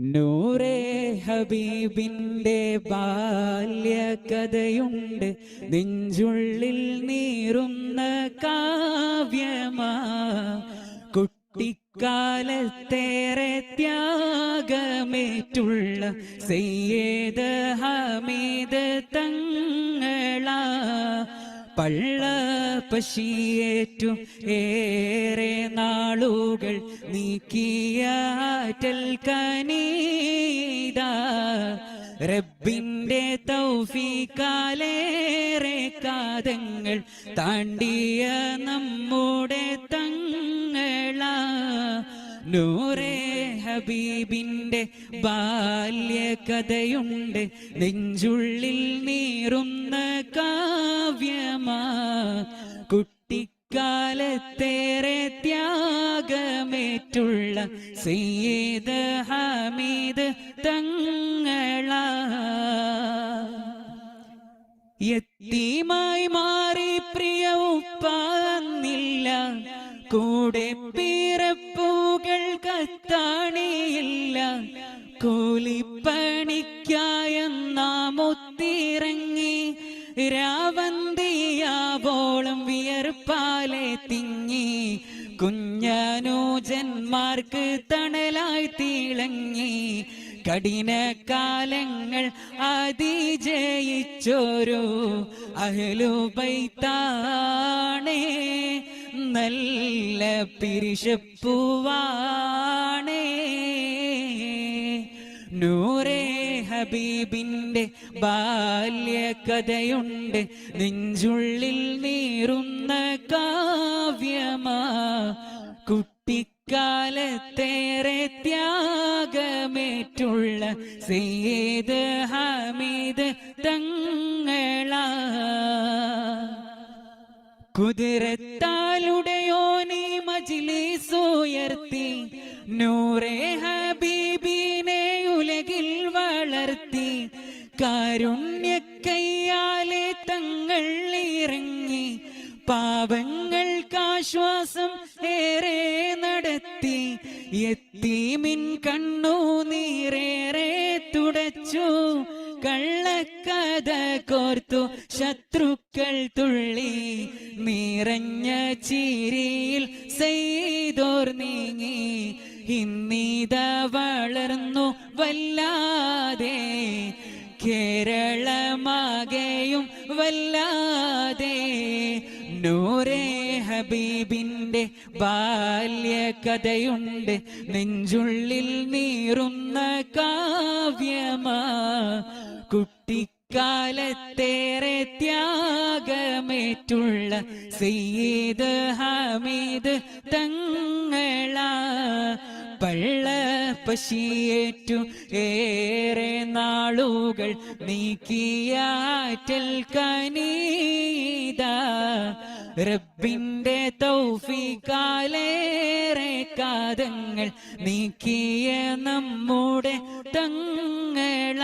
നൂറേ ഹബീബിന്റെ ബാല്യകഥയുണ്ട്. നെഞ്ചുള്ളിൽ നീറുന്ന കാവ്യമാ. കുട്ടിക്കാലത്തേറെ ത്യാഗമേറ്റുള്ള സെയ്യേത് ഹമീദ് തങ്ങളാ. പള്ള പശിയേറ്റു ഏറെ നാളുകൾ നീക്കിയാറ്റൽ കനീത റബ്ബിന്റെ തൗഫീക്കാലേറെ കാതങ്ങൾ താണ്ടിയ നമ്മുടെ തങ്ങളാ. നൂറേ ഹബീബിന്റെ ബാല്യകഥയുണ്ട്. നെഞ്ചുള്ളിൽ നീറുന്ന കാവ്യമാ. കുട്ടിക്കാലത്തേറെ ത്യാഗമേറ്റുള്ള സയ്യിദ് ഹമീദ് തങ്ങള. യത്തീമായി മാറി പ്രിയ ഉപ്പാന്നില്ല കൂടെ പിറപ്പുകൾ കത്താണിയില്ല കൂലിപ്പണിക്കായ നാം ഒത്തിറങ്ങി രാവന്തിയാവോളം വിയർപ്പാലെ തിങ്ങി. കുഞ്ഞനൂജന്മാർക്ക് തണലായി തിളങ്ങി. കഠിന കാലങ്ങൾ അതിജയിച്ചോരോ അഹലുബൈത്താണേ നല്ല പിരിശപ്പൂവാണേ. നൂറേ ഹബീബിന്റെ ബാല്യകഥയുണ്ട്. നെഞ്ചുള്ളിൽ നീറുന്ന കാവ്യമാ. കുട്ടിക്കാലത്തേറെ ത്യാഗമേറ്റുള്ള സെയ്ത് ഹമീദ് തങ്ങളാ കുതിരത്താലുടയോനി മജിലിസുയർത്തി നൂറേ ഹബീബിനെ ഉലകിൽ വളർത്തി കാരുണ്യക്കയ്യാലെ തങ്ങൾ ഇറങ്ങി പാവങ്ങൾക്കാശ്വാസം ഏറെ നടത്തി എത്തീമിൻ കണ്ണു നീറേറെ തുടച്ചു കള്ളക്കഥ കോർത്തു ശത്രുക്കൾ തുള്ളി. നിറഞ്ഞ ചിരിയിൽ ചെയ്തോർ നീങ്ങി. ഇന്നീത വളർന്നു വല്ലാതെ. കേരളമാകെയും വല്ലാതെ. നൂറേ ഹബീബിന്റെ ബാല്യകഥയുണ്ട്. നെഞ്ചുള്ളിൽ നീറുന്ന കാവ്യമാ. കുട്ടിക്കാലത്തേറെ ത്യാഗമേറ്റുള്ള സയ്യിദ് ഹമീദ് തങ്ങള പള്ള പശിയേറ്റു ഏറെ നാളുകൾ നീക്കിയാറ്റൽ കനീത റബ്ബിന്റെ തൗഫിക്കാലേറെ കാതങ്ങൾ നീക്കിയ നമ്മുടെ തങ്ങൾ